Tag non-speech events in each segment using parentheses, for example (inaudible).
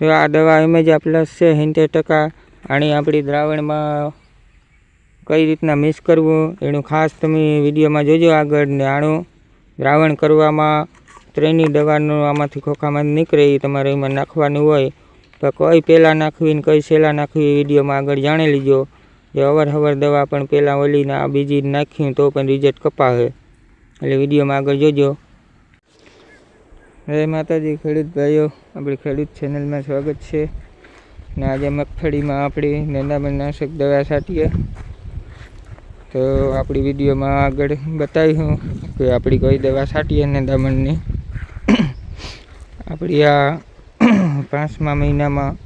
તો આ દવા એમેજા પ્લસ છે, સિત્તેર ટકા. આની આપણી દ્રાવણમાં કઈ રીતના મિક્સ કરવું, એનું ખાસ તમે વિડીયોમાં જોજો આગળ ને આણું. દ્રાવણ કરવામાં ત્રણેય દવાનું આમાંથી ખોખામાં નીકળે એ તમારે એમાં નાખવાનું હોય. તો કઈ પહેલાં નાખવી ને કઈ છેલ્લા નાખવી વિડીયોમાં આગળ જાણી લીજો. જે અવર દવા પણ પહેલાં ઓલીને આ બીજી નાખ્યું તો પણ રિઝલ્ટ કપાવે એટલે વિડીયોમાં આગળ જોજો. જય માતાજી, ખેડૂત ભાઈઓ, આપણી ખેડૂત ચેનલમાં સ્વાગત છે. ને આજે મગફળીમાં આપણી નિંદામણ દવા છાંટીએ. તો આપણી વિડીયોમાં આગળ બતાવ્યું કે આપણી કઈ દવા છાંટીએ નિંદામણની આપણી આ પાંચમા મહિનામાં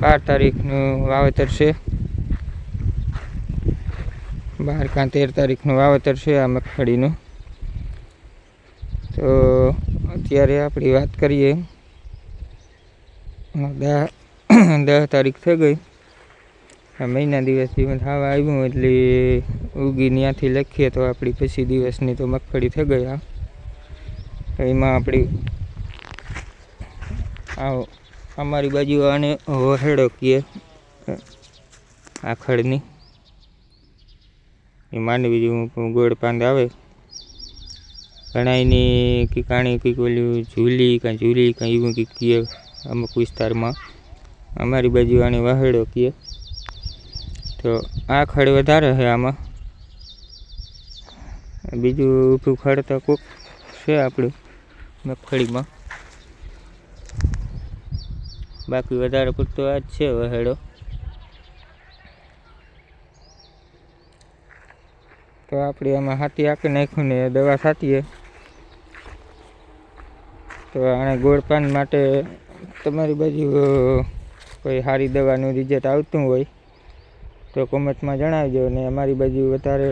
બાર તારીખનું વાવેતર છે. બાર કાં તેર તારીખનું વાવેતર છે આ મગફળીનું. તો અત્યારે આપણી વાત કરીએ. (coughs) દસ તારીખ થઈ ગઈ. આ મહિના દિવસ જીવન થવા આવ્યું એટલે ઉગી ત્યાંથી લખીએ તો આપણી પછી દિવસની તો મગફળી થઈ આ એમાં આપણી અમારી બાજુ આને વહેડો કીએ આખડની એ માંડવી જેવું ગોળ પાંદ આવે. ઘણા એની કે કાણી કંઈક ઓલું ઝૂલી કાં ઝૂલી, કાંઈ એવું કંઈક કહે અમુક વિસ્તારમાં. અમારી બાજુ આને વહેડો કહે તો આ ખડ વધારે છે આમાં. બીજું ઊભું ખડ તો કોક છે આપણું, મગફળીમાં. બાકી વધારે પૂરતો આ જ છે વહેડો. તો આપણે આમાં હાથી આંકી નાખ્યું ને દવા છાંટીએ. તો આને ગોળપાન માટે તમારી બાજુ કોઈ સારી દવાનું રિઝલ્ટ આવતું હોય તો કોમેન્ટમાં જણાવજો ને અમારી બાજુ વધારે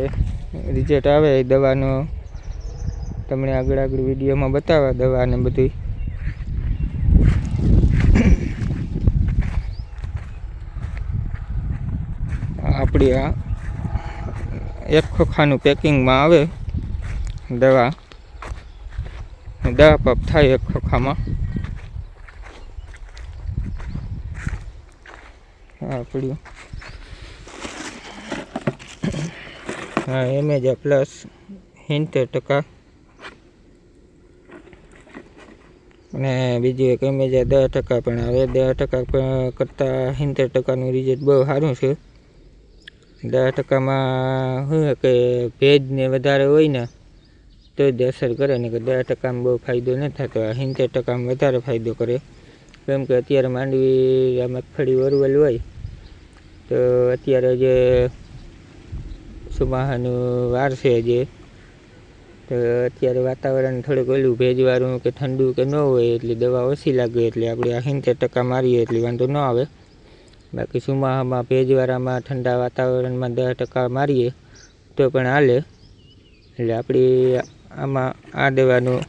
રિઝલ્ટ આવે દવાનું. તમને આગળ આગળ વિડીયોમાં બતાવવા દવા ને બધી આપણી આ, એક ખોખાનું પેકિંગમાં આવે દવા. દવા પાપ થાય એક ખોખામાં. પડ્યું. હા એમેજા પ્લસ સિત્તેર ટકા. અને બીજું એક એમેજા દસ ટકા પણ આવે. દસ ટકા કરતાં સિત્તેર ટકાનું રિઝલ્ટ બહુ સારું છે. દસ ટકામાં શું કે ભેજ ને વધારે હોય ને તો જ અસર કરે ને કે દસ ટકામાં બહુ ફાયદો ન થતો. સિત્તેર ટકામાં વધારે ફાયદો કરે. કેમ કે અત્યારે માંડવી આ મગફળી વરવેલ હોય, તો અત્યારે જે સુમાહાનું વાર છે જે, તો અત્યારે વાતાવરણ થોડુંક ઓલું ભેજવાળું કે ઠંડુ કે ન હોય એટલે દવા ઓછી લાગે એટલે આપણે આ સિત્તેર ટકા મારીએ એટલે વાંધો ન આવે. બાકી સુમાહામાં, ભેજવાળામાં, ઠંડા વાતાવરણમાં દસ ટકા મારીએ તો પણ હાલે. એટલે આપણી આમાં આ દવાનો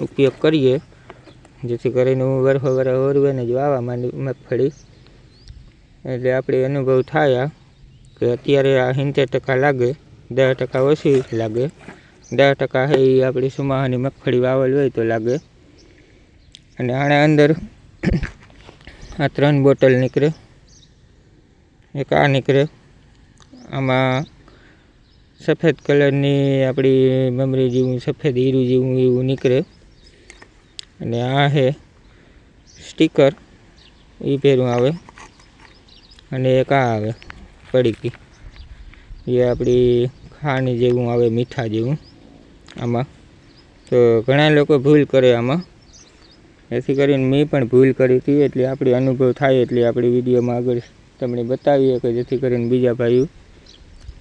ઉપયોગ કરીએ, જેથી કરીને હું વરફો વરસ ઓરવેને જ વાવા માંડી મગફળી એટલે આપણે અનુભવ થાય કે અત્યારે આ સિત્તેર ટકા લાગે, દસ ટકા ઓછી લાગે. દસ ટકા એ આપણી સુમાહાની મગફળી વાવેલ હોય તો લાગે. અને આણે અંદર (coughs) આ ત્રણ બોટલ નીકળે. એક આ નીકળે. આમાં સફેદ કલરની આપણી મમરી જેવું, સફેદ હીરું જેવું એવું નીકળે. અને આ છે સ્ટીકર એ પહેરું આવે. અને એક આ આવે પડીકી. એ આપણી ખાણી જેવું આવે, મીઠા જેવું આમાં. તો ઘણા લોકો ભૂલ કરે આમાં. એથી કરીને મેં પણ ભૂલ કરી હતી, એટલે આપણે અનુભવ થાય એટલે આપણે વિડીયોમાં આગળ તમને બતાવીએ કે જેથી કરીને બીજા ભાઈઓ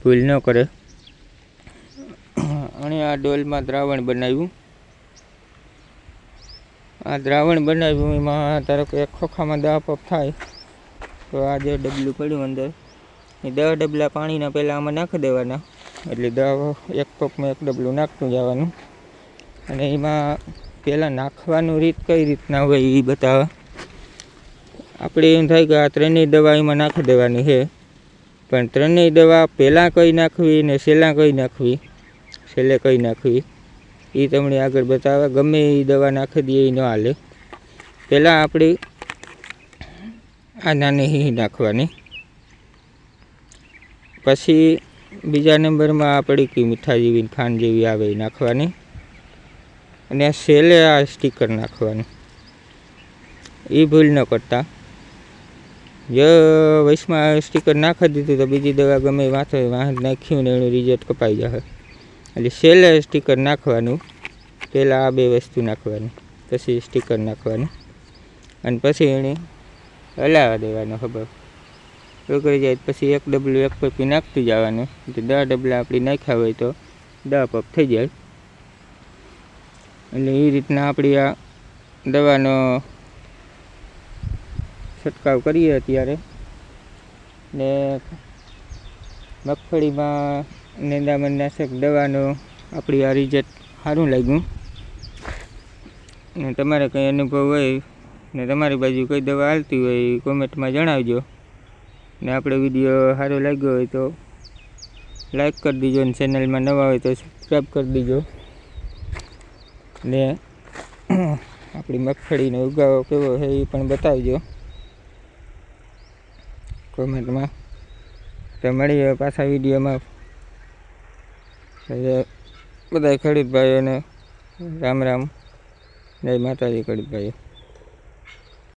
ભૂલ ન કરે. અને આ ડોલમાં દ્રાવણ બનાવ્યું. આ દ્રાવણ બનાવ્યું, એમાં ધારો કે ખોખામાં દવા પપ થાય, તો આ જે ડબલું પડ્યું અંદર, એ દહ ડબલા પાણીના પહેલાં આમાં નાખી દેવાના. એટલે દવા એક પપમાં એક ડબલું નાખતું જવાનું. અને એમાં પહેલાં નાખવાનું રીત કઈ રીતના હોય એ બતાવે આપણે એમ થાય કે આ ત્રણેય દવા એમાં નાખી દેવાની છે. પણ ત્રણેય દવા પહેલાં કઈ નાખવી ને છેલ્લા કઈ નાખવી? છેલ્લે કઈ નાખવી? એ તમને આગળ બતાવે. ગમે એ દવા નાખી દઈએ એ ન હાલે. પહેલાં આપણી આ નાની હી નાખવાની. પછી બીજા નંબરમાં આપણી પડીકી મીઠા જેવી ખાંડ જેવી આવે એ નાખવાની. અને આ સેલે આ સ્ટીકર નાખવાનું. એ ભૂલ ન કરતા. જો વૈશમાં સ્ટીકર નાખી દીધું તો બીજી દવા ગમે વાંચો. વાહન નાખ્યું ને એનું રિઝલ્ટ કપાઈ જશે એટલે છેલ્લે સ્ટીકર નાખવાનું. પહેલાં આ બે વસ્તુ નાખવાની, પછી સ્ટીકર નાખવાનું અને પછી એને હલાવા દેવાનો ખબર. ઉકળી જાય પછી એક ડબલું એક પપ્પી નાખતું જવાનું. એટલે દસ ડબલા આપણી નાખ્યા હોય તો દસ પપ થઈ જાય. એટલે એ રીતના આપણી આ દવાનો છંટકાવ કરીએ અત્યારે. ને મગફળીમાં નાશક દવાનો આપણી આ રિઝલ્ટ સારું લાગ્યું. ને તમારે કંઈ અનુભવ હોય ને તમારી બાજુ કઈ દવા હાલતી હોય એ કોમેન્ટમાં જણાવજો. ને આપણો વીડિયો સારો લાગ્યો હોય તો લાઈક કરી દીજો ને ચેનલમાં નવા હોય તો સબસ્ક્રાઈબ કરી દીજો. ને (clears throat) આપણી મગફળીનો ઉગાવો કેવો છે એ પણ બતાવજો. કોમેન્ટમાં તો મળીએ પાછા વિડીયોમાં. બધા ખેડૂત ભાઈઓને રામ રામ. જય માતાજી ખેડૂત ભાઈઓ